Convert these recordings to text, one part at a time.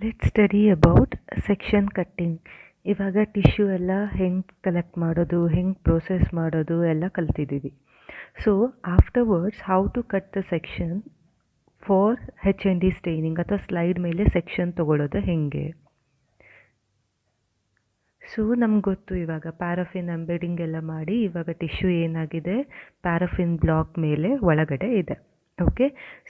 Let study about section cutting ಇವಾಗ tissue ಎಲ್ಲ ಹೆಂಗೆ ಕಲೆಕ್ಟ್ ಮಾಡೋದು, ಹೆಂಗೆ ಪ್ರೋಸೆಸ್ ಮಾಡೋದು ಎಲ್ಲ ಕಲ್ತಿದ್ದೀವಿ. So afterwards how to cut the section for H and E staining ಅಥವಾ ಸ್ಲೈಡ್ ಮೇಲೆ ಸೆಕ್ಷನ್ ತೊಗೊಳೋದು ಹೆಂಗೆ? ಸೊ ನಮ್ಗೆ ಗೊತ್ತು ಇವಾಗ ಪ್ಯಾರಫಿನ್ ಎಂಬೆಡಿಂಗ್ ಎಲ್ಲ ಮಾಡಿ ಇವಾಗ ಟಿಶ್ಯೂ ಏನಾಗಿದೆ? ಪ್ಯಾರಫಿನ್ ಬ್ಲಾಕ್ ಮೇಲೆ ಒಳಗಡೆ ಇದೆ. ಓಕೆ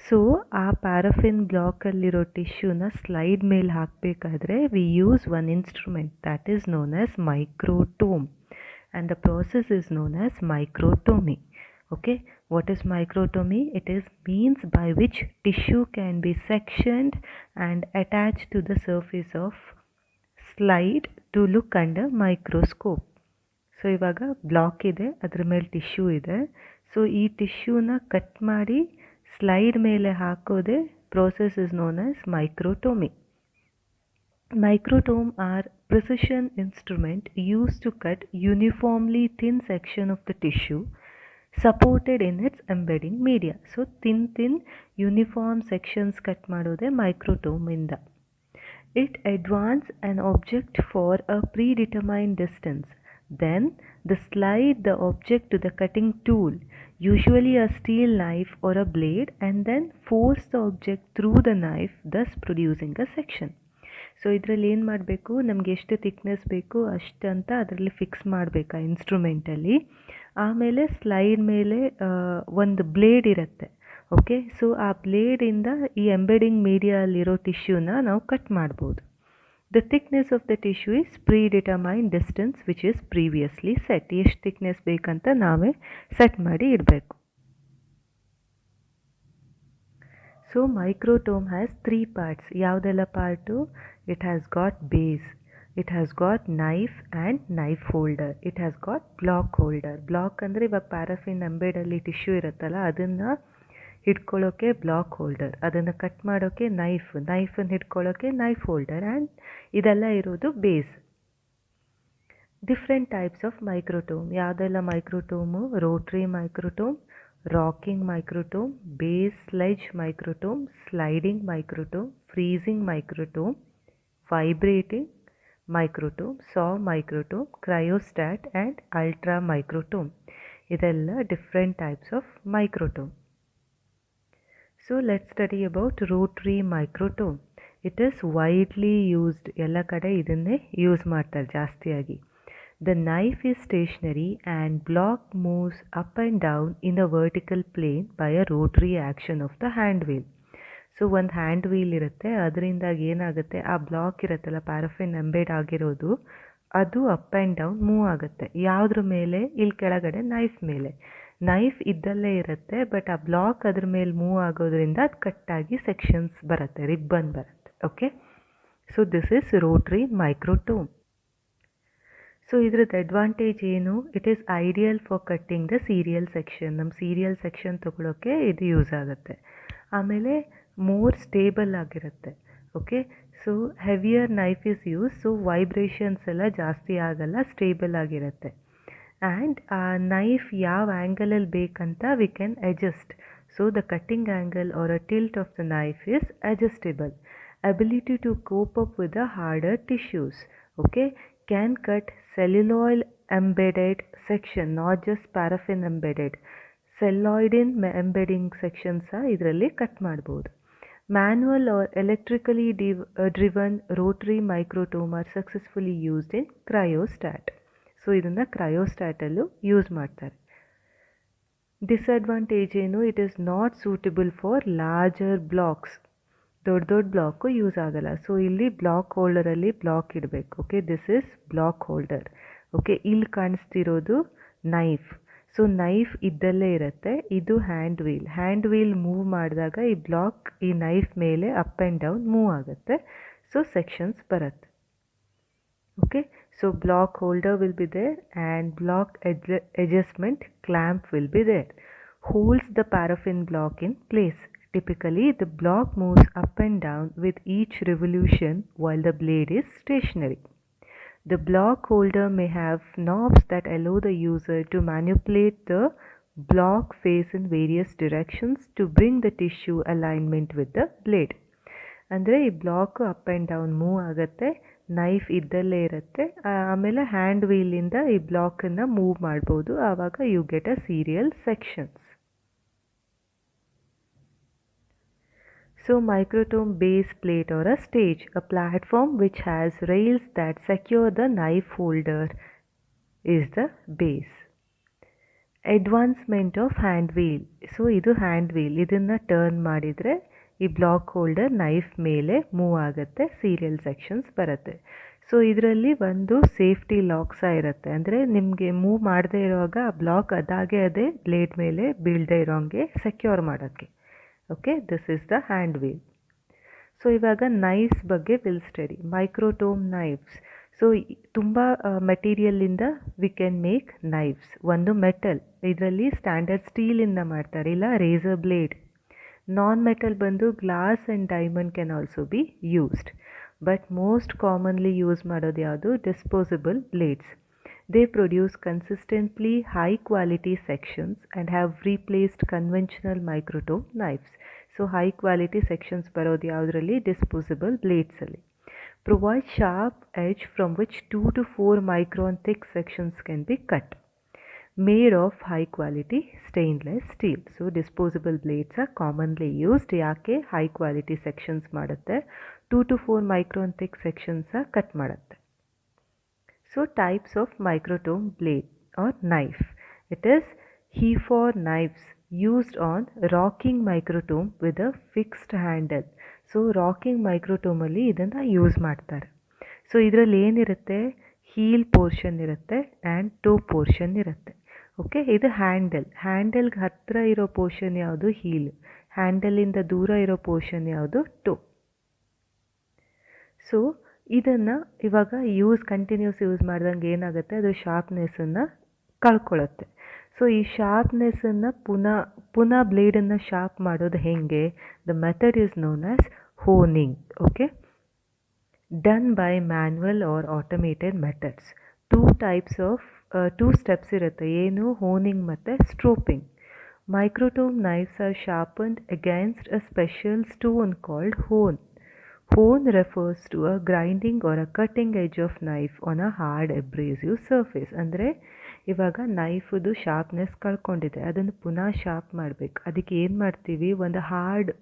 ಸೊ ಆ ಪ್ಯಾರಫಿನ್ ಬ್ಲಾಕಲ್ಲಿರೋ ಟಿಶ್ಯೂನ ಸ್ಲೈಡ್ ಮೇಲೆ ಹಾಕಬೇಕಾದ್ರೆ we use one instrument that is known as microtome and the process is known as microtomy okay what is microtomy it is means by which tissue can be sectioned and attach to the surface of slide to look and microscope so ಇವಾಗ block ಇದೆ, ಅದ್ರ ಮೇಲೆ tissue ಇದೆ. So ಈ ಟಿಶ್ಯೂನ cut ಮಾಡಿ slide ಮೇಲೆ ಹಾಕೋದೇ process is known as microtomy Microtome are precision instrument used to cut uniformly thin section of the tissue supported in its embedding media. So thin thin uniform sections cut ಮಾಡೋದೇ microtome ಇಂದ. It advance an object for a predetermined distance. Then the slide the object to the cutting tool, usually a steel knife or a blade, and then force the object through the knife, thus producing a section. So ಇದರಲ್ಲಿ ಏನು ಮಾಡಬೇಕು? ನಮಗೆ ಎಷ್ಟು thickness ಬೇಕು ಅಷ್ಟಂತ ಅದರಲ್ಲಿ fix ಮಾಡಬೇಕು ಆ ಇನ್ಸ್ಟ್ರೂಮೆಂಟಲ್ಲಿ ಆಮೇಲೆ ಸ್ಲೈಡ್ ಮೇಲೆ ಒಂದು ಬ್ಲೇಡ್ ಇರುತ್ತೆ ಓಕೆ ಸೊ ಆ ಬ್ಲೇಡಿಂದ ಈ ಎಂಬೆಡಿಂಗ್ ಮೀಡಿಯಲ್ಲಿರೋ ಟಿಶ್ಯೂನ ನಾವು ಕಟ್ ಮಾಡ್ಬೋದು. The thickness of the tissue is pre determine distance which previously set ಎಷ್ಟು ಥಿಕ್ನೆಸ್ ಬೇಕಂತ ನಾವೇ ಸೆಟ್ ಮಾಡಿ ಇಡಬೇಕು. So microtome has three parts ಯಾವುದೆಲ್ಲ part it has got base it has got knife and knife holder it has got block holder block ಅಂದರೆ ಇವಾಗ paraffin ಅಂಬೇಡಲ್ಲಿ tissue ಇರುತ್ತಲ್ಲ, ಅದನ್ನು ಹಿಡ್ಕೊಳ್ಳೋಕೆ ಬ್ಲಾಕ್ ಹೋಲ್ಡರ್ ಅದನ್ನು ಕಟ್ ಮಾಡೋಕ್ಕೆ ನೈಫ್ ನೈಫನ್ನು ಹಿಡ್ಕೊಳ್ಳೋಕೆ ನೈಫ್ ಹೋಲ್ಡರ್ ಆ್ಯಂಡ್ ಇದೆಲ್ಲ ಇರೋದು base different types of microtome ಯಾವುದೆಲ್ಲ microtome rotary microtome rocking microtome base sledge microtome sliding microtome freezing microtome vibrating microtome saw microtome cryostat and ultra microtome ಇದೆಲ್ಲ different types of microtome so let study about rotary microtome it is widely used ಎಲ್ಲ ಕಡೆ ಇದನ್ನೇ use ಮಾಡ್ತಾರೆ ಜಾಸ್ತಿಯಾಗಿ the knife is stationary and block moves up and down in a vertical plane by a rotary action of the hand wheel so ಒಂದು hand wheel ಇರುತ್ತೆ ಅದರಿಂದಾಗಿ ಏನಾಗುತ್ತೆ ಆ ಬ್ಲಾಕ್ ಇರುತ್ತಲ್ಲ ಪ್ಯಾರಫಿನ್ ಎಂಬೇಡ್ ಆಗಿರೋದು ಅದು ಅಪ್ ಆ್ಯಂಡ್ ಡೌನ್ ಮೂವ್ ಆಗುತ್ತೆ ಯಾವುದ್ರ ಮೇಲೆ ಇಲ್ಲಿ ಕೆಳಗಡೆ ನೈಫ್ ಮೇಲೆ ನೈಫ್ ಇದ್ದಲ್ಲೇ ಇರುತ್ತೆ ಬಟ್ ಆ ಬ್ಲಾಕ್ ಅದ್ರ ಮೇಲೆ ಮೂವ್ ಆಗೋದ್ರಿಂದ ಅದು ಕಟ್ಟಾಗಿ ಸೆಕ್ಷನ್ಸ್ ಬರುತ್ತೆ ರಿಬ್ಬನ್ ಬರುತ್ತೆ okay so this is rotary microtome so ಇದ್ರದ್ದು ಅಡ್ವಾಂಟೇಜ್ ಏನು? It is ideal for cutting the serial section ನಮ್ಮ ಸೀರಿಯಲ್ ಸೆಕ್ಷನ್ ತೊಗೊಳೋಕ್ಕೆ ಇದು ಯೂಸ್ ಆಗುತ್ತೆ. ಆಮೇಲೆ ಮೋರ್ ಸ್ಟೇಬಲ್ ಆಗಿರುತ್ತೆ okay so heavier knife is use so vibrations ಎಲ್ಲ ಜಾಸ್ತಿ ಆಗಲ್ಲ ಸ್ಟೇಬಲ್ ಆಗಿರುತ್ತೆ. ಆ್ಯಂಡ್ ಆ ನೈಫ್ ಯಾವ ಆ್ಯಂಗಲಲ್ಲಿ ಬೇಕಂತ we can adjust so the cutting angle or a tilt of the knife is adjustable ability to cope up with the harder tissues okay can cut celluloid embedded section not just paraffin embedded celloidin embedding section ಸಹ ಇದರಲ್ಲಿ cut ಮಾಡ್ಬೋದು. Manual or electrically div- uh, driven rotary microtome are successfully used in cryostat. So ಇದನ್ನು ಕ್ರಯೋಸ್ಟ್ಯಾಟಲ್ಲೂ use ಮಾಡ್ತಾರೆ. Disadvantage ಏನು? It is not suitable for larger blocks ದೊಡ್ಡ ದೊಡ್ಡ block use ಆಗಲ್ಲ. ಸೊ ಇಲ್ಲಿ ಬ್ಲಾಕ್ ಹೋಲ್ಡರಲ್ಲಿ ಬ್ಲಾಕ್ ಇಡಬೇಕು. Okay this is block holder okay ಇಲ್ಲಿ ಕಾಣಿಸ್ತಿರೋದು ನೈಫ್ ಸೊ ನೈಫ್ ಇದ್ದಲ್ಲೇ ಇರುತ್ತೆ. ಇದು hand wheel hand wheel move ಮಾಡಿದಾಗ ಈ ಬ್ಲಾಕ್ ಈ ನೈಫ್ ಮೇಲೆ ಅಪ್ ಆ್ಯಂಡ್ ಡೌನ್ ಮೂವ್ ಆಗುತ್ತೆ. ಸೊ ಸೆಕ್ಷನ್ಸ್ ಬರುತ್ತೆ. Okay So block holder will be there and block adjustment clamp will be there holds the paraffin block in place Typically, the block moves up and down with each revolution while the blade is stationary. The block holder may have knobs that allow the user to manipulate the block face in various directions to bring the tissue alignment with the blade. ಅಂದರೆ ಈ block up and down move ಆಗುತ್ತೆ knife ಇದ್ದಲ್ಲೇ ಇರುತ್ತೆ ಆಮೇಲೆ hand ವೀಲಿಂದ ಈ ಬ್ಲಾಕನ್ನು move ಮಾಡ್ಬೋದು ಆವಾಗ you get a serial sections So microtome base plate or a stage, a platform which has rails that secure the knife holder is the base. Advancement of hand wheel so ಇದು hand wheel ಇದನ್ನು turn ಮಾಡಿದರೆ ಈ block holder knife ಮೇಲೆ move ಆಗುತ್ತೆ serial sections ಬರುತ್ತೆ. So ಇದರಲ್ಲಿ ಒಂದು safety lock ಸಹ ಇರುತ್ತೆ. ಅಂದರೆ ನಿಮಗೆ ಮೂವ್ ಮಾಡದೇ ಇರುವಾಗ ಆ ಬ್ಲಾಕ್ ಅದಾಗೆ ಅದೇ ಬ್ಲೇಡ್ ಮೇಲೆ ಬೀಳದೇ ಇರೋಂಗೆ ಸೆಕ್ಯೂರ್ ಮಾಡೋಕ್ಕೆ. Okay this is the hand wheel so ಇವಾಗ ನೈಫ್ಸ್ ಬಗ್ಗೆ will study microtome knives so ತುಂಬ ಮೆಟೀರಿಯಲ್ಲಿಂದ ವಿ ಕ್ಯಾನ್ ಮೇಕ್ ನೈಫ್ಸ್ ಒಂದು ಮೆಟಲ್ ಇದರಲ್ಲಿ ಸ್ಟ್ಯಾಂಡರ್ಡ್ ಸ್ಟೀಲಿಂದ ಮಾಡ್ತಾರೆ. ಇಲ್ಲ ರೇಸರ್ ಬ್ಲೇಡ್ ನಾನ್ ಮೆಟಲ್ ಬಂದು glass and diamond can also be used but most commonly use ಮಾಡೋದು ಯಾವುದು? Disposable blades They produce consistently high quality sections and have replaced conventional microtome knives. So high quality sections ಬರೋದು ಯಾವುದರಲ್ಲಿ? Disposable ಬ್ಲೇಡ್ಸಲ್ಲಿ provide sharp edge from which two to four micron thick sections can be cut made of high quality stainless steel so disposable blades are commonly used ಯಾಕೆ high quality sections ಮಾಡುತ್ತೆ? Two to four micron thick sections cut ಮಾಡುತ್ತೆ. So types of microtome blade are knife it is he for knives used on rocking microtome with a fixed handle. So rocking ಮೈಕ್ರೋಟೋಮಲ್ಲಿ ಇದನ್ನು use ಮಾಡ್ತಾರೆ. So ಇದರಲ್ಲಿ ಏನಿರುತ್ತೆ? Heel portion ಇರುತ್ತೆ and toe portion ಇರುತ್ತೆ. Okay ಇದು handle ಹ್ಯಾಂಡಲ್ಗೆ ಹತ್ತಿರ ಇರೋ ಪೋರ್ಷನ್ ಯಾವುದು? ಹೀಲ್ ಹ್ಯಾಂಡಲಿಂದ ದೂರ ಇರೋ ಪೋರ್ಷನ್ ಯಾವುದು? ಟೋ ಸೊ ಇದನ್ನು ಇವಾಗ ಯೂಸ್ ಕಂಟಿನ್ಯೂಸ್ ಯೂಸ್ ಮಾಡ್ದಂಗೆ ಏನಾಗುತ್ತೆ? ಅದು ಶಾರ್ಪ್ನೆಸ್ಸನ್ನು ಕಳ್ಕೊಳ್ಳುತ್ತೆ ಸೊ ಈ ಶಾರ್ಪ್ನೆಸ್ಸನ್ನು ಪುನಃ ಪುನಃ ಬ್ಲೇಡನ್ನು ಶಾರ್ಪ್ ಮಾಡೋದು ಹೇಗೆ? The method is known as honing okay done by manual or automated methods two types of two steps ಇರುತ್ತೆ. ಏನು? ಹೋನಿಂಗ್ ಮತ್ತು stropping microtome knives are sharpened against a special stone called hone hone refers to a grinding or a cutting edge of knife on a hard, abrasive surface. ಅಂದರೆ, ಇವಾಗ ನೈಫದು sharpness ಕಳ್ಕೊಂಡಿದೆ. ಅದನ್ನು ಪುನಃ sharp ಮಾಡಬೇಕು. ಅದಕ್ಕೆ ಏನು ಮಾಡ್ತೀವಿ? ಒಂದು ಹಾರ್ಡ್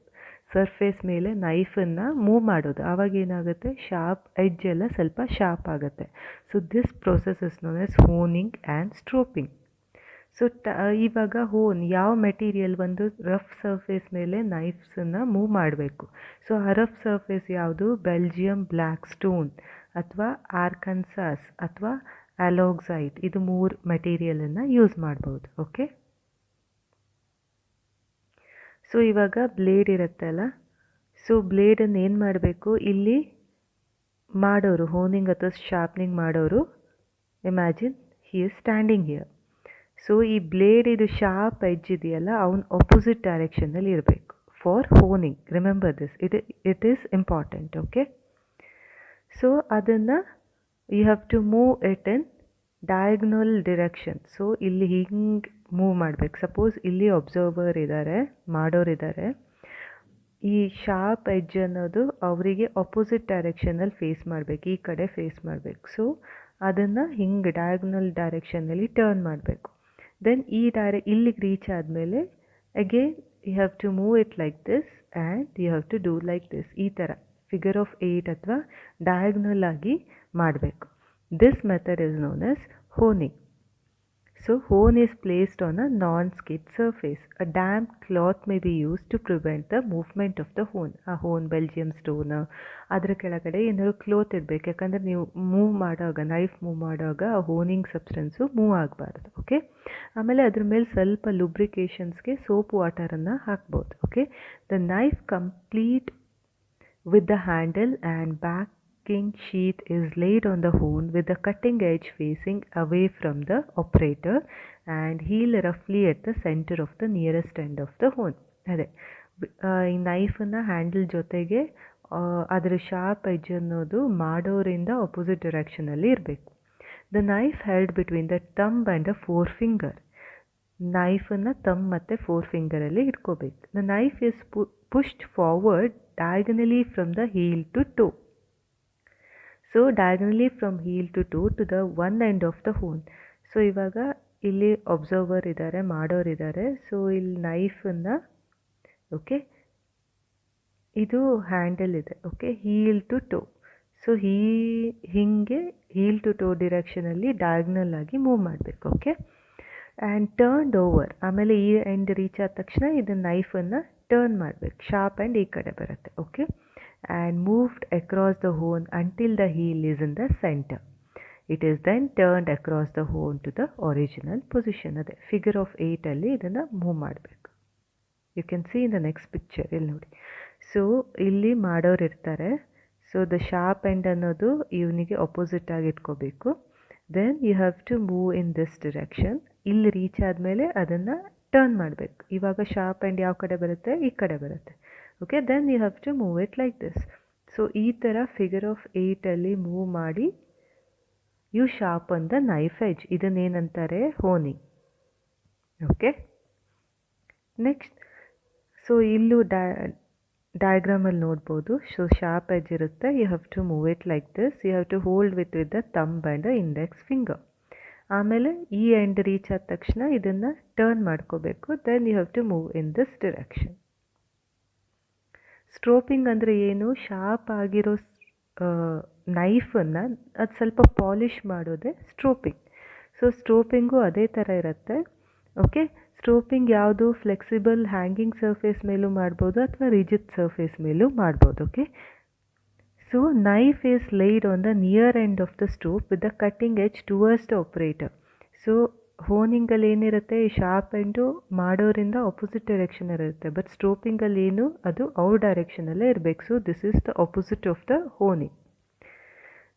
ಸರ್ಫೇಸ್ ಮೇಲೆ ನೈಫನ್ನು ಮೂವ್ ಮಾಡೋದು. ಆವಾಗ ಏನಾಗುತ್ತೆ? ಶಾರ್ಪ್ ಎಡ್ಜ್ ಎಲ್ಲ ಸ್ವಲ್ಪ ಶಾರ್ಪ್ ಆಗುತ್ತೆ. So this process is known as honing and stropping so ಟ ಇವಾಗ ಹೋನ್ ಯಾವ ಮೆಟೀರಿಯಲ್ ಒಂದು ರಫ್ ಸರ್ಫೇಸ್ ಮೇಲೆ ನೈಫ್ಸನ್ನು ಮೂವ್ ಮಾಡಬೇಕು? ಸೊ ಆ ರಫ್ ಸರ್ಫೇಸ್ ಯಾವುದು? ಬೆಲ್ಜಿಯಂ ಬ್ಲ್ಯಾಕ್ ಸ್ಟೋನ್ ಅಥವಾ ಆರ್ಕನ್ಸಾಸ್ ಅಥವಾ ಅಲೋಕ್ಸೈಟ್ ಇದು ಮೂರು ಮೆಟೀರಿಯಲನ್ನು ಯೂಸ್ ಮಾಡ್ಬೋದು. ಓಕೆ ಸೊ ಇವಾಗ ಬ್ಲೇಡ್ ಇರುತ್ತಲ್ಲ ಸೊ ಬ್ಲೇಡನ್ನು ಏನು ಮಾಡಬೇಕು? ಇಲ್ಲಿ ಮಾಡೋರು ಹೋನಿಂಗ್ ಅಥವಾ ಶಾರ್ಪ್ನಿಂಗ್ ಮಾಡೋರು imagine he is standing here so ಈ ಬ್ಲೇಡ್ ಇದು ಶಾರ್ಪ್ ಎಜ್ ಇದೆಯಲ್ಲ, ಅವನ ಆಪೋಸಿಟ್ ಡೈರೆಕ್ಷನಲ್ಲಿ ಇರಬೇಕು. For honing remember this it it is important okay so ಅದನ್ನು you have to move it in diagonal direction so ಇಲ್ಲಿ ಹಿಂಗೆ ಮೂವ್ ಮಾಡ್ಬೇಕು. ಸಪೋಸ್ ಇಲ್ಲಿ ಒಬ್ಸರ್ವರ್ ಇದ್ದಾರೆ ಮಾಡೋರಿದ್ದಾರೆ ಈ ಶಾರ್ಪ್ ಎಜ್ ಅನ್ನೋದು ಅವರಿಗೆ ಅಪೋಸಿಟ್ ಡೈರೆಕ್ಷನಲ್ಲಿ ಫೇಸ್ ಮಾಡಬೇಕು, ಈ ಕಡೆ ಫೇಸ್ ಮಾಡಬೇಕು. ಸೊ ಅದನ್ನು ಹಿಂಗೆ ಡಯಾಗ್ನಲ್ ಡೈರೆಕ್ಷನಲ್ಲಿ ಟರ್ನ್ ಮಾಡಬೇಕು. ದೆನ್ ಈ ಡೈರೆ ಇಲ್ಲಿಗೆ ರೀಚ್ ಆದಮೇಲೆ again you have to move it like this and you have to do like this ಈ ಥರ ಫಿಗರ್ ಆಫ್ ಏಯ್ಟ್ ಅಥವಾ ಡಯಾಗ್ನಲ್ ಆಗಿ ಮಾಡಬೇಕು. This method is known as honing so hone is placed on a non-skid surface. A damp cloth may be used to prevent the movement of the hone. ಆ hone Belgium stone ಅದರ ಕೆಳಗಡೆ ಏನಾದ್ರು cloth ಇಡಬೇಕು ಯಾಕಂದರೆ ನೀವು move ಮಾಡುವಾಗ knife move ಮಾಡುವಾಗ ಆ ಹೋನಿಂಗ್ ಸಬ್ಸ್ಟೆನ್ಸು ಮೂವ್ ಆಗಬಾರ್ದು ಓಕೆ ಆಮೇಲೆ ಅದ್ರ ಮೇಲೆ ಸ್ವಲ್ಪ ಲುಬ್ರಿಕೇಷನ್ಸ್ಗೆ ಸೋಪ್ ವಾಟರನ್ನು ಹಾಕ್ಬೋದು okay the knife complete with the handle and back king sheath is laid on the hone with the cutting edge facing away from the operator and heel roughly at the center of the nearest end of the hone ಅದೇ ಈ ನೈಫನ್ನು handle ಜೊತೆಗೆ ಅದರ sharp ಎಜ್ ಅನ್ನೋದು ಮಾಡೋರಿಂದ opposite ಡೈರೆಕ್ಷನಲ್ಲಿ ಇರಬೇಕು the knife held between the thumb and the forefinger ನೈಫನ್ನು thumb ಮತ್ತು four ಫಿಂಗರಲ್ಲಿ ಇಟ್ಕೋಬೇಕು the knife is pushed forward diagonally from the heel to toe. So diagonally from heel to toe to the one end of the hone so ಇವಾಗ ಇಲ್ಲಿ observer ಇದ್ದಾರೆ ಮಾಡೋರಿದ್ದಾರೆ so ಇಲ್ಲಿ ನೈಫನ್ನು okay ಇದು ಹ್ಯಾಂಡಲ್ ಇದೆ okay heel to toe so ಹೀ, ಹೀಗೆ heel to toe ಡಿರೆಕ್ಷನಲ್ಲಿ ಡಯಾಗ್ನಲ್ ಆಗಿ ಮೂವ್ ಮಾಡಬೇಕು ಓಕೆ ಆ್ಯಂಡ್ ಟರ್ನ್ಡ್ ಓವರ್ ಆಮೇಲೆ ಈ ಎಂಡ್ ರೀಚ್ ಆದ ತಕ್ಷಣ ಇದನ್ನು ನೈಫನ್ನು ಟರ್ನ್ ಮಾಡಬೇಕು. ಶಾರ್ಪ್ ಆ್ಯಂಡ್ ಈ ಕಡೆ ಬರುತ್ತೆ okay and moved across the hone until the heel is in the centre it is then turned across the hone to the original position ಅದೇ ಫಿಗರ್ ಆಫ್ ಏಯ್ಟಲ್ಲಿ ಇದನ್ನು ಮೂವ್ ಮಾಡಬೇಕು. You can see in the next picture ಇಲ್ಲಿ ನೋಡಿ. ಸೊ ಇಲ್ಲಿ ಮಾಡೋರು ಇರ್ತಾರೆ. ಸೊ ದ ಶಾರ್ಪ್ ಎಂಡ್ ಅನ್ನೋದು ಇವನಿಗೆ ಅಪೋಸಿಟ್ ಆಗಿ ಇಟ್ಕೋಬೇಕು. Then you have to move in this direction ಇಲ್ಲಿ ರೀಚ್ ಆದಮೇಲೆ ಅದನ್ನು ಟರ್ನ್ ಮಾಡಬೇಕು. ಇವಾಗ ಶಾರ್ಪ್ ಎಂಡ್ ಯಾವ ಕಡೆ ಬರುತ್ತೆ? ಈ ಕಡೆ ಬರುತ್ತೆ. Okay then you have to move it like this so ಈ ಥರ ಫಿಗರ್ ಆಫ್ ಏಯ್ಟಲ್ಲಿ ಮೂವ್ ಮಾಡಿ you sharpen the knife edge ಇದನ್ನೇನಂತಾರೆ? ಹೋನಿ okay next so ಇಲ್ಲೂ ಡಾ ಡಯಾಗ್ರಾಮಲ್ಲಿ ನೋಡ್ಬೋದು. ಸೊ ಶಾರ್ಪ್ ಎಜ್ ಇರುತ್ತೆ. You have to move it like this you have to hold with with the thumb and the index finger ಆಮೇಲೆ ಈ end reach ಆದ ತಕ್ಷಣ ಇದನ್ನು ಟರ್ನ್ ಮಾಡ್ಕೋಬೇಕು. Then you have to move in this direction stropping ಅಂದರೆ ಏನು? Sharp ಆಗಿರೋ ನೈಫನ್ನು ಅದು ಸ್ವಲ್ಪ ಪಾಲಿಷ್ ಮಾಡೋದೇ ಸ್ಟ್ರೋಪಿಂಗ್. ಸೊ, ಸ್ಟ್ರೋಪಿಂಗು ಅದೇ ಥರ ಇರುತ್ತೆ. ಓಕೆ? ಸ್ಟ್ರೋಪಿಂಗ್ ಯಾವುದು? ಫ್ಲೆಕ್ಸಿಬಲ್ ಹ್ಯಾಂಗಿಂಗ್ ಸರ್ಫೇಸ್ ಮೇಲೂ ಮಾಡ್ಬೋದು ಅಥವಾ ರಿಜಿಡ್ ಸರ್ಫೇಸ್ ಮೇಲೂ ಮಾಡ್ಬೋದು, okay? So, knife is laid on the near end of the strop with the cutting edge towards the operator. So ಹೋನಿಂಗಲ್ಲಿ ಏನಿರುತ್ತೆ ಈ ಶಾರ್ಪ್ ಎಂಡು ಮಾಡೋರಿಂದ ಆಪೋಸಿಟ್ ಡೈರೆಕ್ಷನ್ ಇರುತ್ತೆ. ಬಟ್ ಸ್ಟ್ರೋಪಿಂಗಲ್ಲಿ ಏನು ಅದು ಅವ್ರ ಡೈರೆಕ್ಷನಲ್ಲೇ ಇರಬೇಕು. So this is the opposite of the honing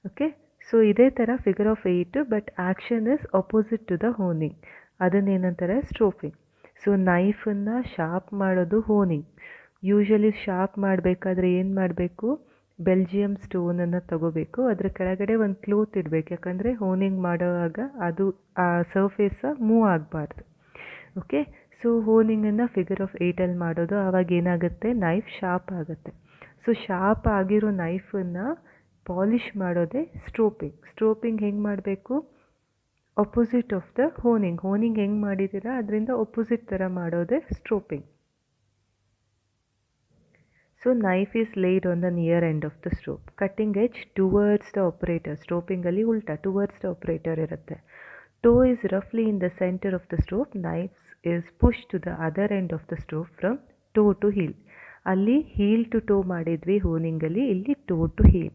okay so ಇದೇ ಥರ figure of eight but action is opposite to the honing ಅದನ್ನೇನಂತಾರೆ? Stropping so ನೈಫನ್ನು ಶಾರ್ಪ್ ಮಾಡೋದು ಹೋನಿಂಗ್ ಯೂಶಲಿ ಶಾರ್ಪ್ ಮಾಡಬೇಕಾದ್ರೆ ಏನು ಮಾಡಬೇಕು? ಬೆಲ್ಜಿಯಂ ಸ್ಟೋನನ್ನು ತಗೋಬೇಕು. ಅದರ ಕೆಳಗಡೆ ಒಂದು ಕ್ಲೋತ್ ಇಡಬೇಕು. ಯಾಕಂದರೆ ಹೋನಿಂಗ್ ಮಾಡುವಾಗ ಅದು, ಆ ಸರ್ಫೇಸ ಮೂವ್ ಆಗಬಾರ್ದು. ಓಕೆ ಸೊ ಹೋನಿಂಗನ್ನು ಫಿಗರ್ ಆಫ್ ಏಯ್ಟಲ್ಲಿ ಮಾಡೋದು. ಆವಾಗ ಏನಾಗುತ್ತೆ? ನೈಫ್ ಶಾರ್ಪ್ ಆಗುತ್ತೆ. ಸೊ ಶಾರ್ಪ್ ಆಗಿರೋ ನೈಫನ್ನು ಪಾಲಿಷ್ ಮಾಡೋದೇ ಸ್ಟ್ರೋಪಿಂಗ್ ಸ್ಟ್ರೋಪಿಂಗ್ ಹೆಂಗೆ ಮಾಡಬೇಕು? Opposite of the honing honing ಹೆಂಗೆ ಮಾಡಿದ್ದೀರಾ? ಅದರಿಂದ ಅಪೋಸಿಟ್ ಥರ ಮಾಡೋದೇ stropping so knife is laid on the near end of the strop cutting edge towards the operator ಸ್ಟ್ರೋಪಿಂಗಲ್ಲಿ ಉಲ್ಟಾ ಟುವರ್ಡ್ಸ್ ದ ಆಪ್ರೇಟರ್ ಇರುತ್ತೆ. Toe is ರಫ್ಲಿ in the centre of the strop knives is push to the other end of the strop from toe to heel ಅಲ್ಲಿ heel to toe ಮಾಡಿದ್ವಿ ಹೋನಿಂಗಲ್ಲಿ ಇಲ್ಲಿ toe to heel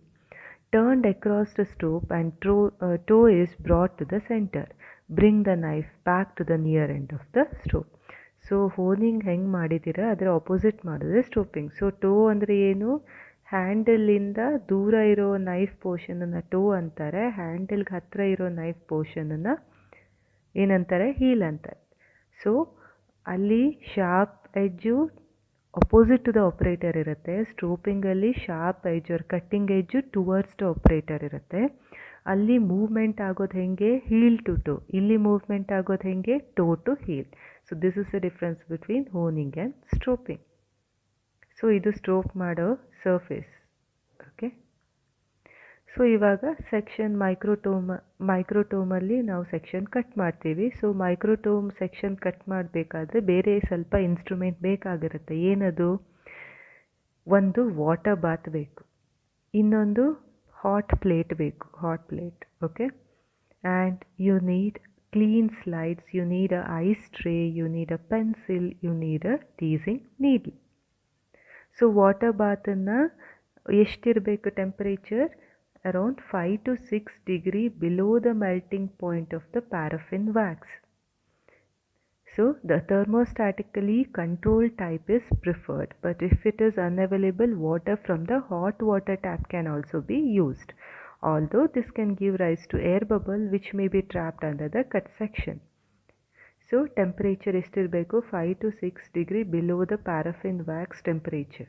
turned across the strop and ಟ್ರೋ toe is brought to the centre bring the knife back to the near end of the strop so honing ಹೆಂಗೆ ಮಾಡಿದ್ದೀರ ಅದರ opposite ಮಾಡಿದ್ರೆ ಸ್ಟೋಪಿಂಗ್ so ಟೋ ಅಂದರೆ ಏನು? ಹ್ಯಾಂಡಲಿಂದ ದೂರ ಇರೋ ನೈಫ್ ಪೋರ್ಷನನ್ನು ಟೋ ಅಂತಾರೆ. ಹ್ಯಾಂಡಲ್ಗೆ ಹತ್ತಿರ ಇರೋ ನೈಫ್ ಪೋರ್ಷನನ್ನು ಏನಂತಾರೆ? ಹೀಲ್ ಅಂತಾರೆ. ಸೊ ಅಲ್ಲಿ sharp edge opposite to the operator ಇರುತ್ತೆ. ಸ್ಟ್ರೋಪಿಂಗಲ್ಲಿ ಶಾರ್ಪ್ ಎಜ್ ಅವ್ರ cutting edge towards the operator ಇರುತ್ತೆ. ಅಲ್ಲಿ ಮೂವ್ಮೆಂಟ್ ಆಗೋದು ಹೆಂಗೆ? ಹೀಲ್ ಟು ಟೋ ಇಲ್ಲಿ ಮೂವ್ಮೆಂಟ್ ಆಗೋದು ಹೆಂಗೆ? Toe to heel so this is the difference between honing and stropping so ಇದು ಸ್ಟ್ರೋಪ್ ಮಾಡೋ ಸರ್ಫೇಸ್ ಓಕೆ ಸೊ ಇವಾಗ ಸೆಕ್ಷನ್ ಮೈಕ್ರೋಟೋಮ್ ಮೈಕ್ರೋಟೋಮಲ್ಲಿ ನಾವು ಸೆಕ್ಷನ್ ಕಟ್ ಮಾಡ್ತೀವಿ. ಸೊ ಮೈಕ್ರೋಟೋಮ್ ಸೆಕ್ಷನ್ ಕಟ್ ಮಾಡಬೇಕಾದ್ರೆ ಬೇರೆ ಸ್ವಲ್ಪ ಇನ್ಸ್ಟ್ರೂಮೆಂಟ್ ಬೇಕಾಗಿರುತ್ತೆ. ಏನದು? ಒಂದು ವಾಟರ್ ಬಾತ್ ಬೇಕು. ಇನ್ನೊಂದು ಹಾಟ್ ಪ್ಲೇಟ್ ಬೇಕು. Hot plate okay and you need clean slides you need a ice tray you need a pencil you need a teasing needle so water ಬಾತನ್ನು ಎಷ್ಟಿರಬೇಕು temperature around 5 to 6 degree below the melting point of the paraffin wax. So the thermostatically controlled type is preferred but if it is unavailable water from the hot water tap can also be used although this can give rise to air bubble which may be trapped under the cut section. So temperature is still below 5 to 6 degree below the paraffin wax temperature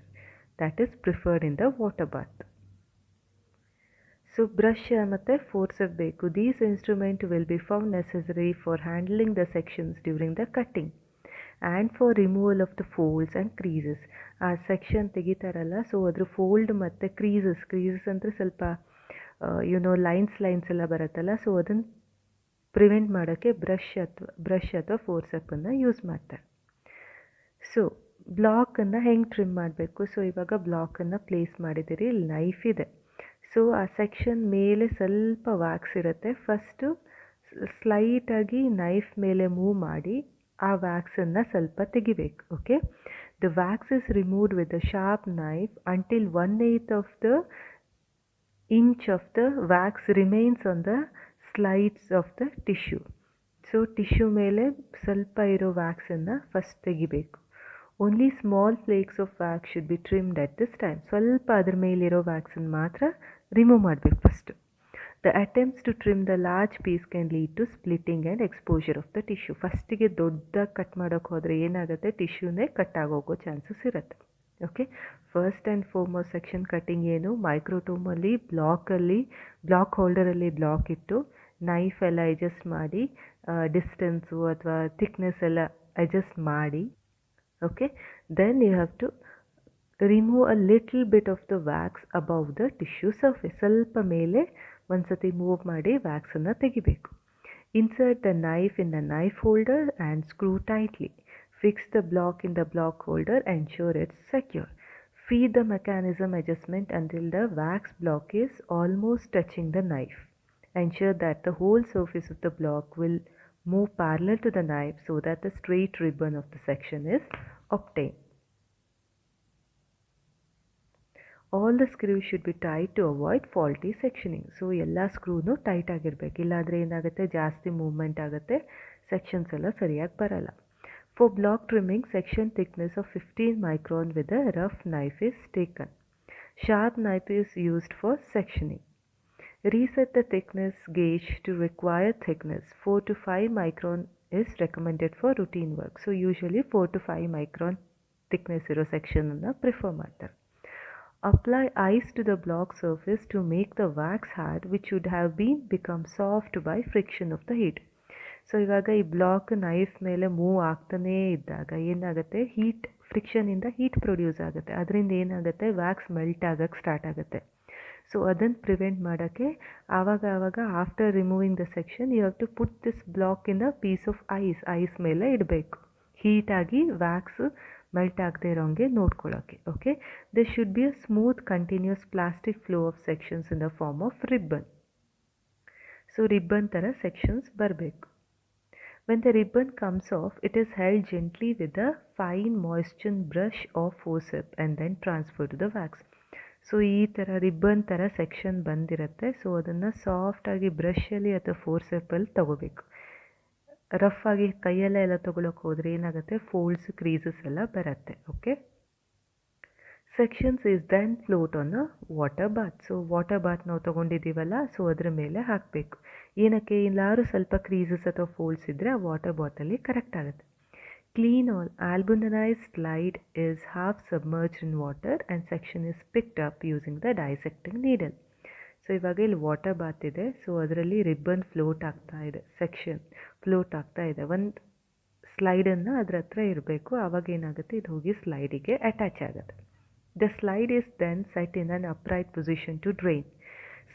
that is preferred in the water bath. So brush ಮತ್ತು ಫೋರ್ಸರ್ ಬೇಕು These instrument will be found necessary for handling the sections during the cutting and for removal of the folds and creases ಆ section ತೆಗಿತಾರಲ್ಲ so ಅದ್ರ fold ಮತ್ತು creases creases ಅಂದರೆ ಸ್ವಲ್ಪ you know lines lines ಎಲ್ಲ ಬರುತ್ತಲ್ಲ ಸೊ ಅದನ್ನು ಪ್ರಿವೆಂಟ್ ಮಾಡೋಕ್ಕೆ ಬ್ರಷ್ ಅಥವಾ ಬ್ರಷ್ ಅಥವಾ ಫೋರ್ಸಪ್ಪನ್ನು ಯೂಸ್ ಮಾಡ್ತಾರೆ. ಸೊ ಬ್ಲಾಕನ್ನು ಹೆಂಗೆ ಟ್ರಿಮ್ ಮಾಡಬೇಕು? ಸೊ ಇವಾಗ ಬ್ಲಾಕನ್ನು ಪ್ಲೇಸ್ ಮಾಡಿದ್ದೀರಿ ನೈಫ್ ಇದೆ. ಸೊ ಆ ಸೆಕ್ಷನ್ ಮೇಲೆ ಸ್ವಲ್ಪ ವ್ಯಾಕ್ಸ್ ಇರುತ್ತೆ. ಫಸ್ಟು ಸ್ಲೈಟಾಗಿ ನೈಫ್ ಮೇಲೆ ಮೂವ್ ಮಾಡಿ, ಆ ವ್ಯಾಕ್ಸನ್ನು ಸ್ವಲ್ಪ ತೆಗಿಬೇಕು okay the wax is removed with the sharp knife until one eighth of the inch of the wax remains on the slides of the tissue. So tissue ಮೇಲೆ ಸ್ವಲ್ಪ ಇರೋ ವ್ಯಾಕ್ಸನ್ನು ಫಸ್ಟ್ ತೆಗಿಬೇಕು. Only small flakes of wax should be trimmed at this time ಸ್ವಲ್ಪ ಅದ್ರ ಮೇಲಿರೋ ವ್ಯಾಕ್ಸನ್ನು ಮಾತ್ರ ರಿಮೂವ್ ಮಾಡಬೇಕು first the attempts to trim the large piece can lead to splitting and exposure of the tissue ಫಸ್ಟಿಗೆ ದೊಡ್ಡದಾಗಿ ಕಟ್ ಮಾಡೋಕ್ಕೆ ಹೋದರೆ ಏನಾಗುತ್ತೆ? ಟಿಶ್ಯೂನೇ ಕಟ್ ಆಗೋಗೋ ಚಾನ್ಸಸ್ ಇರುತ್ತೆ. Okay first and foremost section cutting ಏನು? ಮೈಕ್ರೋಟೋಮಲ್ಲಿ ಬ್ಲಾಕಲ್ಲಿ ಬ್ಲಾಕ್ ಹೋಲ್ಡರಲ್ಲಿ ಬ್ಲಾಕ್ ಇಟ್ಟು ನೈಫ್ ಎಲ್ಲ ಅಡ್ಜಸ್ಟ್ ಮಾಡಿ ಡಿಸ್ಟೆನ್ಸು ಅಥವಾ ಥಿಕ್ನೆಸ್ ಎಲ್ಲ ಅಡ್ಜಸ್ಟ್ ಮಾಡಿ. Okay then you have to remove a little bit of the wax above the tissue surface ಸ್ವಲ್ಪ ಮೇಲೆ ಒಂದು ಸತಿ ಮೂವ್ ಮಾಡಿ ವ್ಯಾಕ್ಸನ್ನು ತೆಗಿಬೇಕು. Insert the knife in the knife holder and screw tightly Fix the block in the block holder ensure it's secure feed the mechanism adjustment until the wax block is almost touching the knife. Ensure that the whole surface of the block will move parallel to the knife so that the straight ribbon of the section is obtained. All the screw should be tight to avoid faulty sectioning so ಎಲ್ಲ ಸ್ಕ್ರೂನು tight ಆಗಿರಬೇಕು ಇಲ್ಲಾಂದರೆ ಏನಾಗುತ್ತೆ ಜಾಸ್ತಿ movement ಆಗುತ್ತೆ sections ಎಲ್ಲ ಸರಿಯಾಗಿ ಬರಲ್ಲ For block trimming, section thickness of 15 micron with a rough knife is taken. Sharp knife is used for sectioning. Reset the thickness gauge to required thickness. 4 to 5 micron is recommended for routine work. So usually 4 to 5 micron thickness ಇರೋ section ಅನ್ನು prefer ಮಾಡ್ತಾರೆ. Apply ice to the block surface to make the wax hard which would have been become soft by friction of the heat. so ಇವಾಗ ಈ block knife ಮೇಲೆ move ಆಗ್ತಾನೇ ಇದ್ದಾಗ ಏನಾಗುತ್ತೆ? Heat ಫ್ರಿಕ್ಷನಿಂದ heat produce ಆಗುತ್ತೆ. ಅದರಿಂದ ಏನಾಗುತ್ತೆ? ವ್ಯಾಕ್ಸ್ ಮೆಲ್ಟ್ ಆಗೋಕ್ಕೆ ಸ್ಟಾರ್ಟ್ ಆಗುತ್ತೆ. ಸೊ ಅದನ್ನು ಪ್ರಿವೆಂಟ್ ಮಾಡೋಕ್ಕೆ ಆವಾಗ ಆವಾಗ after removing the section you have to put this block in a piece of ice ice ಮೇಲೆ ಇಡಬೇಕು. ಹೀಟಾಗಿ ವ್ಯಾಕ್ಸ್ ಮೆಲ್ಟ್ ಆಗದೆ ಇರೋಂಗೆ ನೋಡ್ಕೊಳ್ಳೋಕ್ಕೆ okay this should be a smooth continuous plastic flow of sections in the form of ribbon so ribbon ಥರ sections ಬರಬೇಕು. When the ribbon comes off, it is held gently with a fine moistened brush or forceps and then transferred to the wax. So ಈ ಥರ ribbon ಥರ section ಬಂದಿರುತ್ತೆ so ಅದನ್ನು ಸಾಫ್ಟಾಗಿ ಬ್ರಷಲ್ಲಿ ಅಥವಾ ಫೋರ್ಸೆಪ್ಪಲ್ಲಿ ತೊಗೋಬೇಕು ರಫ್ ಆಗಿ ಕೈಯಲ್ಲೇ ಎಲ್ಲ ತೊಗೊಳಕ್ಕೆ ಹೋದರೆ ಏನಾಗುತ್ತೆ ಫೋಲ್ಡ್ಸ್ ಕ್ರೀಸಸ್ ಎಲ್ಲ ಬರುತ್ತೆ okay sections is then float on a water bath so water bath ನಾವು ತೊಗೊಂಡಿದ್ದೀವಲ್ಲ ಸೊ ಅದ್ರ ಮೇಲೆ ಹಾಕಬೇಕು. ಏನಕ್ಕೆ? ಎಲ್ಲರೂ ಸ್ವಲ್ಪ ಕ್ರೀಸಸ್ ಅಥವಾ ಫೋಲ್ಡ್ಸ್ ಇದ್ದರೆ ಆ ವಾಟರ್ ಬಾತಲ್ಲಿ ಕರೆಕ್ಟ್ ಆಗುತ್ತೆ. Clean all albuminised slide is half submerge in water and section is picked up using the dissecting needle so ಇವಾಗ ಇಲ್ಲಿ ವಾಟರ್ ಬಾತ್ ಇದೆ. ಸೊ ಅದರಲ್ಲಿ ರಿಬ್ಬನ್ ಫ್ಲೋಟ್ ಆಗ್ತಾ ಇದೆ. ಸೆಕ್ಷನ್ ಫ್ಲೋಟ್ ಆಗ್ತಾ ಇದೆ. ಒಂದು ಸ್ಲೈಡನ್ನು ಅದ್ರ ಹತ್ರ ಇರಬೇಕು. ಆವಾಗ ಏನಾಗುತ್ತೆ? ಇದು ಹೋಗಿ ಸ್ಲೈಡಿಗೆ ಅಟ್ಯಾಚ್ ಆಗುತ್ತೆ. The slide is then set in an upright position to drain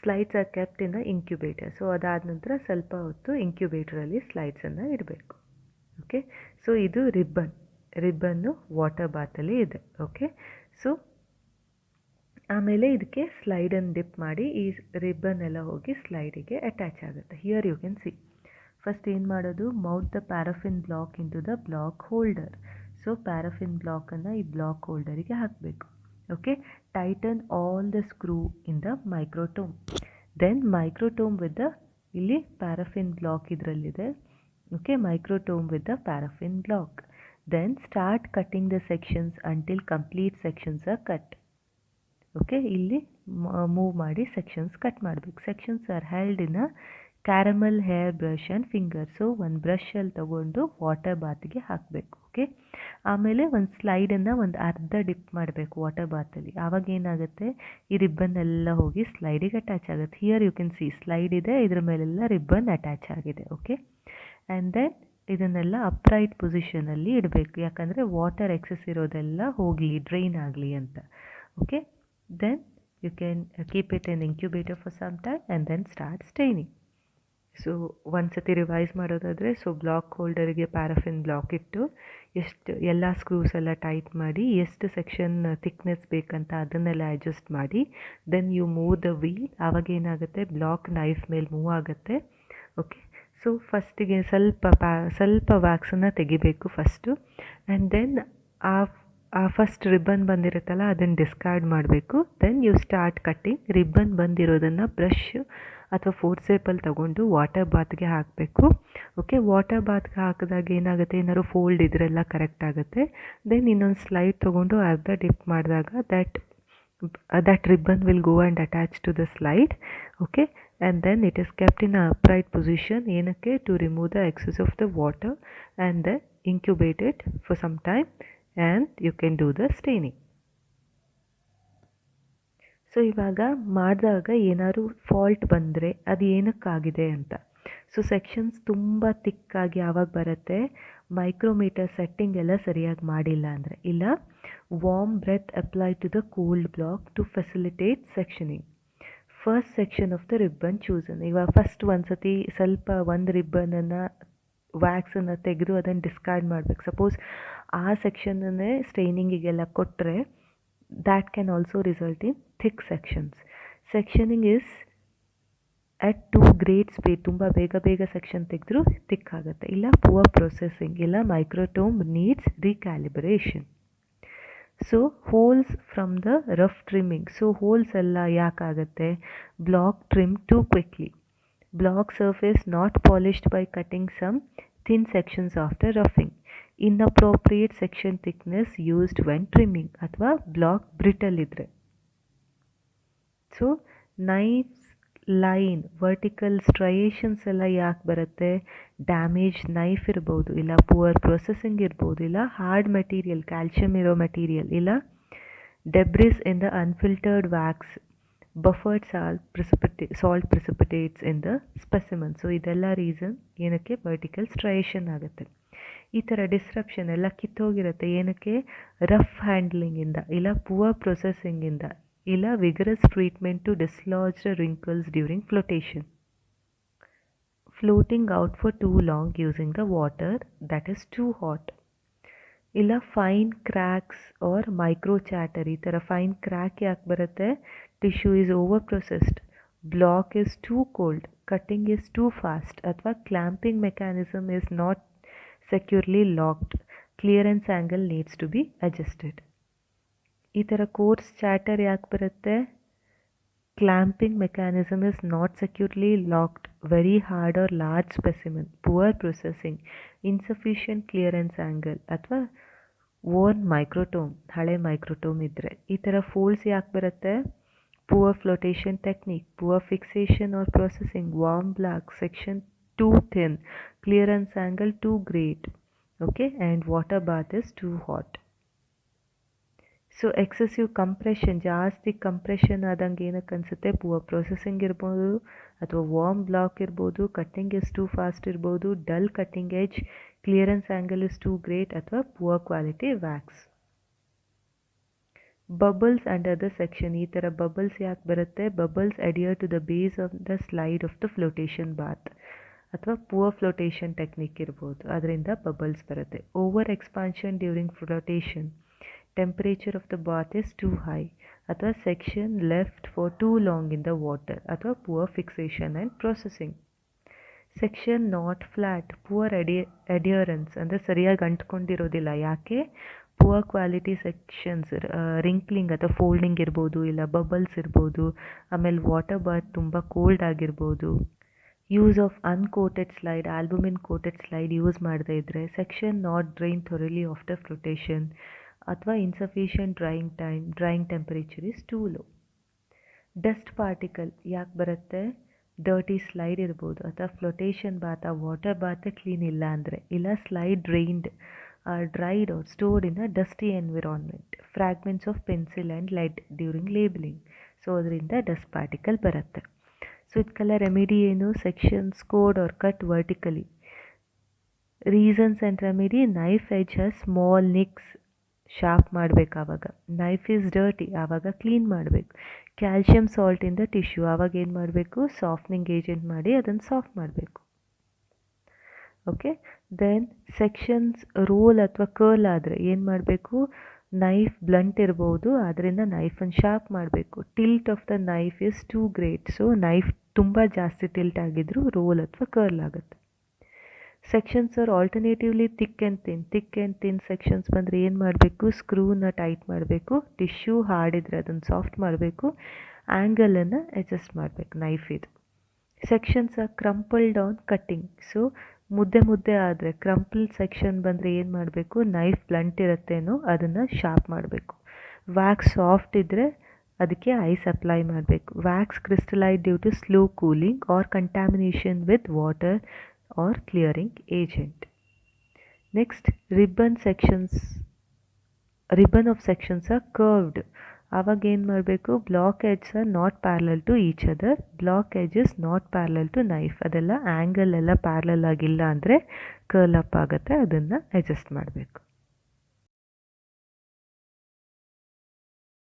slides are kept in the incubator so ಅದಾದ ನಂತರ ಸ್ವಲ್ಪ ಹೊತ್ತು ಇಂಕ್ಯುಬೇಟರಲ್ಲಿ ಸ್ಲೈಡ್ಸನ್ನು ಇಡಬೇಕು. ಓಕೆ ಸೊ ಇದು ರಿಬ್ಬನ್ ರಿಬ್ಬನ್ನು ವಾಟರ್ ಬಾತಲ್ಲಿ ಇದೆ. ಓಕೆ ಸೊ ಆಮೇಲೆ ಇದಕ್ಕೆ ಸ್ಲೈಡನ್ನು ಡಿಪ್ ಮಾಡಿ ಈ ರಿಬ್ಬನ್ ಎಲ್ಲ ಹೋಗಿ ಸ್ಲೈಡಿಗೆ ಅಟ್ಯಾಚ್ ಆಗುತ್ತೆ. Here you can see first ಏನು ಮಾಡೋದು? Mount the paraffin block into the block holder so paraffin ಬ್ಲಾಕನ್ನು ಈ ಬ್ಲಾಕ್ ಹೋಲ್ಡರಿಗೆ ಹಾಕಬೇಕು. Okay? Tighten all the screw in the microtome. Then microtome with the, ಇಲ್ಲಿ ಪ್ಯಾರಫಿನ್ ಬ್ಲಾಕ್ ಇದರಲ್ಲಿದೆ. Okay microtome with the paraffin block then start cutting the sections until complete sections are cut okay ಇಲ್ಲಿ move ಮಾಡಿ sections cut ಮಾಡಬೇಕು. Sections are held in camel hair brush and finger so ಒಂದು ಬ್ರಷಲ್ಲಿ ತೊಗೊಂಡು water ಬಾತ್ಗೆ ಹಾಕಬೇಕು. ಆಮೇಲೆ ಒಂದು ಸ್ಲೈಡನ್ನು ಒಂದು ಅರ್ಧ ಡಿಪ್ ಮಾಡಬೇಕು ವಾಟರ್ ಬಾತಲ್ಲಿ. ಆವಾಗ ಏನಾಗುತ್ತೆ? ಈ ರಿಬ್ಬನ್ ಎಲ್ಲ ಹೋಗಿ ಸ್ಲೈಡಿಗೆ ಅಟ್ಯಾಚ್ ಆಗುತ್ತೆ. Here you can see slide ಇದೆ, ಇದ್ರ ಮೇಲೆಲ್ಲ ರಿಬ್ಬನ್ ಅಟ್ಯಾಚ್ ಆಗಿದೆ ಓಕೆ ಆ್ಯಂಡ್ ದೆನ್ ಇದನ್ನೆಲ್ಲ ಅಪ್ರೈಟ್ ಪೊಸಿಷನಲ್ಲಿ ಇಡಬೇಕು. ಯಾಕಂದರೆ ವಾಟರ್ ಎಕ್ಸಸ್ ಇರೋದೆಲ್ಲ ಹೋಗಲಿ ಡ್ರೈನ್ ಆಗಲಿ ಅಂತ okay then you can keep it in incubator for some time and then start staining so ಒಂದು ಸತಿ ರಿವೈಸ್ ಮಾಡೋದಾದರೆ ಸೊ ಬ್ಲಾಕ್ ಹೋಲ್ಡರ್ಗೆ ಪ್ಯಾರಫಿನ್ ಬ್ಲಾಕ್ ಇಟ್ಟು, ಎಷ್ಟು, ಎಲ್ಲ ಸ್ಕ್ರೂಸ್ ಎಲ್ಲ ಟೈಟ್ ಮಾಡಿ, ಎಷ್ಟು ಸೆಕ್ಷನ್ ಥಿಕ್ನೆಸ್ ಬೇಕಂತ ಅದನ್ನೆಲ್ಲ ಅಡ್ಜಸ್ಟ್ ಮಾಡಿ then you move the wheel ಆವಾಗ ಏನಾಗುತ್ತೆ? ಬ್ಲಾಕ್ ನೈಫ್ ಮೇಲೆ ಮೂವ್ ಆಗುತ್ತೆ. ಓಕೆ ಸೊ ಫಸ್ಟಿಗೆ ಸ್ವಲ್ಪ ಪ್ಯಾ ಸ್ವಲ್ಪ ವ್ಯಾಕ್ಸನ್ನು ತೆಗಿಬೇಕು ಫಸ್ಟು ಆ್ಯಂಡ್ ದೆನ್ ಆ ಆ ಫಸ್ಟ್ ರಿಬ್ಬನ್ ಬಂದಿರುತ್ತಲ್ಲ, ಅದನ್ನು ಡಿಸ್ಕಾರ್ಡ್ ಮಾಡಬೇಕು. Then you start cutting ribbon ಬಂದಿರೋದನ್ನು brush ಅಥವಾ ಫೋರ್ಸೇಪಲ್ಲಿ ತಗೊಂಡು ವಾಟರ್ ಬಾತ್ಗೆ ಹಾಕಬೇಕು. ಓಕೆ ವಾಟರ್ ಬಾತ್ಗೆ ಹಾಕಿದಾಗ ಏನಾಗುತ್ತೆ? ಏನಾದ್ರು ಫೋಲ್ಡ್ ಇದ್ರೆಲ್ಲ ಕರೆಕ್ಟ್ ಆಗುತ್ತೆ. ದೆನ್ ಇನ್ನೊಂದು ಸ್ಲೈಡ್ ತೊಗೊಂಡು ಅರ್ಧ ಡಿಪ್ ಮಾಡಿದಾಗ that that ribbon will go and attach to the slide okay and then it is kept in a upright position. ಏನಕ್ಕೆ? To remove the excess of the water and then incubate it for some time you can do the staining so ಇವಾಗ ಮಾಡಿದಾಗ ಏನಾದ್ರು fault ಬಂದರೆ ಅದು ಏನಕ್ಕಾಗಿದೆ ಅಂತ. So sections ತುಂಬ ತಿಕ್ಕಾಗಿ ಯಾವಾಗ ಬರುತ್ತೆ? ಮೈಕ್ರೋಮೀಟರ್ ಸೆಟ್ಟಿಂಗ್ ಎಲ್ಲ ಸರಿಯಾಗಿ ಮಾಡಿಲ್ಲ ಅಂದರೆ. ಇಲ್ಲ warm breath apply to the cold block to facilitate sectioning first section of the ribbon chosen ಇವಾಗ ಫಸ್ಟ್ ಒಂದು ಸತಿ ಸ್ವಲ್ಪ ಒಂದು ರಿಬ್ಬನನ್ನು ವ್ಯಾಕ್ಸನ್ನು ತೆಗೆದು ಅದನ್ನು ಡಿಸ್ಕಾರ್ಡ್ ಮಾಡಬೇಕು. ಸಪೋಸ್ ಆ ಸೆಕ್ಷನನ್ನೇ ಸ್ಟ್ರೈನಿಂಗಿಗೆಲ್ಲ ಕೊಟ್ಟರೆ that can also result in thick sections sectioning is at too great speed ತುಂಬ ಬೇಗ ಬೇಗ ಸೆಕ್ಷನ್ ತೆಗೆದ್ರೂ ಥಿಕ್ ಆಗುತ್ತೆ. ಇಲ್ಲ ಪುವರ್ ಪ್ರೊಸೆಸಿಂಗ್ ಇಲ್ಲ microtome needs recalibration so holes from the rough trimming so holes ಎಲ್ಲ ಯಾಕಾಗುತ್ತೆ? Block trim too quickly block surface not polished by cutting some thin sections after roughing inappropriate section thickness used when trimming ಅಥವಾ block brittle ಇದ್ರೆ so knife's line vertical striations ಎಲ್ಲ ಯಾಕೆ ಬರುತ್ತೆ damage knife ಇರ್ಬೋದು ಇಲ್ಲ poor processing ಇರ್ಬೋದು ಇಲ್ಲ hard material calcium ಇರೋ ಮೆಟೀರಿಯಲ್ ಇಲ್ಲ debris in the unfiltered wax buffered salt precipitate salt precipitates in the specimen so ಇದೆಲ್ಲ ರೀಸನ್ ಏನಕ್ಕೆ? ವರ್ಟಿಕಲ್ ಸ್ಟ್ರಯೇಷನ್ ಆಗುತ್ತೆ. ಈ ಥರ ಡಿಸ್ರಪ್ಷನ್ ಎಲ್ಲ ಕಿತ್ತೋಗಿರುತ್ತೆ. ಏನಕ್ಕೆ? ರಫ್ ಹ್ಯಾಂಡ್ಲಿಂಗಿಂದ ಇಲ್ಲ ಪುವರ್ ಪ್ರೊಸೆಸಿಂಗಿಂದ ಇಲ್ಲ vigorous treatment to dislodged wrinkles during flotation floating out for too long using the water that is too hot ಇಲ್ಲ fine cracks or micro chatter ಈ ಥರ ಫೈನ್ ಕ್ರ್ಯಾಕ್ ಯಾಕೆ ಬರುತ್ತೆ? Tissue is over processed block is too cold cutting is too fast ಅಥವಾ clamping mechanism is not securely locked clearance angle needs to be adjusted ಈ ಥರ coarse chatter ಯಾಕೆ ಬರುತ್ತೆ clamping mechanism is not securely locked very hard or large specimen poor processing insufficient clearance angle ಅಥವಾ worn microtome ಹಳೆ microtome ಇದ್ದರೆ ಈ ಥರ folds ಯಾಕೆ ಬರುತ್ತೆ poor flotation technique poor fixation or processing warm block section too thin clearance angle too great okay and water bath is too hot so excessive compression ಜಾಸ್ತಿ compression ಆದಂಗೆ ಏನಕ್ಕೆ ಅನಿಸುತ್ತೆ? ಪುವರ್ ಪ್ರೊಸೆಸಿಂಗ್ ಇರ್ಬೋದು, ಅಥವಾ ವಾರ್ಮ್ ಬ್ಲಾಕ್ ಇರ್ಬೋದು cutting is too fast ಇರ್ಬೋದು dull cutting edge clearance angle is too great ಅಥವಾ poor quality wax bubbles under the section ಈ ಥರ ಬಬಲ್ಸ್ ಯಾಕೆ ಬರುತ್ತೆ? Bubbles adhere to the base of the slide of the flotation bath ಅಥವಾ poor flotation technique ಇರ್ಬೋದು. ಅದರಿಂದ bubbles ಬರುತ್ತೆ. Over expansion during flotation temperature of the bath is too high ಅಥವಾ section left for too long in the water ಅಥವಾ poor fixation and processing section not flat poor ಅಡಿ adherence ಅಂದರೆ ಸರಿಯಾಗಿ ಅಂಟ್ಕೊಂಡಿರೋದಿಲ್ಲ. ಯಾಕೆ? Poor quality sections ರಿಂಕ್ಲಿಂಗ್ ಅಥವಾ folding ಇರ್ಬೋದು, ಇಲ್ಲ bubbles ಇರ್ಬೋದು, ಆಮೇಲೆ ವಾಟರ್ ಬಾತ್ ತುಂಬ ಕೋಲ್ಡ್ ಆಗಿರ್ಬೋದು. Use of uncoated slide albumin coated slide use ಮಾಡದೇ ಇದ್ದರೆ section not drain thoroughly after flotation ಅಥವಾ insufficient drying time drying temperature is too low dust particle ಯಾಕೆ ಬರುತ್ತೆ? ಡರ್ಟಿ ಸ್ಲೈಡ್ ಇರ್ಬೋದು, ಅಥವಾ ಫ್ಲೊಟೇಷನ್ ಬಾತ್ ಆ ವಾಟರ್ ಬಾತ್ ಕ್ಲೀನ್ ಇಲ್ಲ ಅಂದರೆ, ಇಲ್ಲ slide drained dried are stored in a dusty environment Fragments of pencil and lead during labelling so ಅದರಿಂದ dust particle ಬರುತ್ತೆ. ಸೊ ಇದಕ್ಕೆಲ್ಲ ರೆಮಿಡಿ ಏನು? Section scored are cut vertically reasons and remedy knife edge small nicks sharp ಮಾಡಬೇಕು ಆವಾಗ. Knife is dirty ಆವಾಗ clean ಮಾಡಬೇಕು. Calcium ಸಾಲ್ಟಿಂದ tissue ಆವಾಗ ಏನು ಮಾಡಬೇಕು? ಸಾಫ್ಟ್ನಿಂಗ್ ಏಜೆಂಟ್ ಮಾಡಿ ಅದನ್ನು ಸಾಫ್ಟ್ ಮಾಡಬೇಕು. ಓಕೆ ದೆನ್ ಸೆಕ್ಷನ್ಸ್ ರೋಲ್ ಅಥವಾ ಕರ್ಲ್ ಆದರೆ ಏನು ಮಾಡಬೇಕು? ನೈಫ್ ಬ್ಲಂಟ್ ಇರ್ಬೋದು ಅದರಿಂದ ನೈಫನ್ನು ಶಾರ್ಪ್ ಮಾಡಬೇಕು. Tilt of the knife is too great so knife ತುಂಬ ಜಾಸ್ತಿ ಟಿಲ್ಟ್ ಆಗಿದ್ದರೂ ರೋಲ್ ಅಥವಾ ಕರ್ಲ್ ಆಗುತ್ತೆ. Sections are alternatively thick and thin thick and thin sections ಬಂದರೆ ಏನು ಮಾಡಬೇಕು? ಸ್ಕ್ರೂನ ಟೈಟ್ ಮಾಡಬೇಕು. ಟಿಶ್ಯೂ ಹಾರ್ಡಿದ್ರೆ ಅದನ್ನು ಸಾಫ್ಟ್ ಮಾಡಬೇಕು. ಆ್ಯಂಗಲನ್ನು ಅಡ್ಜಸ್ಟ್ ಮಾಡಬೇಕು ನೈಫ್ ಇದು. Sections are crumple down cutting so ಮುದ್ದೆ ಮುದ್ದೆ ಆದರೆ ಕ್ರಂಪಲ್ ಸೆಕ್ಷನ್ ಬಂದರೆ ಏನು ಮಾಡಬೇಕು? ನೈಫ್ ಬ್ಲಂಟ್ ಇರುತ್ತೇನೋ ಅದನ್ನು ಶಾರ್ಪ್ ಮಾಡಬೇಕು. ವ್ಯಾಕ್ಸ್ ಸಾಫ್ಟ್ ಇದ್ದರೆ ಅದಕ್ಕೆ ಐಸ್ ಅಪ್ಲೈ ಮಾಡಬೇಕು. Wax crystallised due to slow cooling or contamination with water or clearing agent next ribbon sections ribbon of sections are curved ಆವಾಗ ಏನು ಮಾಡಬೇಕು? Block edges are not parallel to each other block edges not parallel to knife ಅದೆಲ್ಲ angle ಎಲ್ಲ parallel ಆಗಿಲ್ಲ ಅಂದರೆ curl up ಆಗುತ್ತೆ. ಅದನ್ನು adjust ಮಾಡಬೇಕು.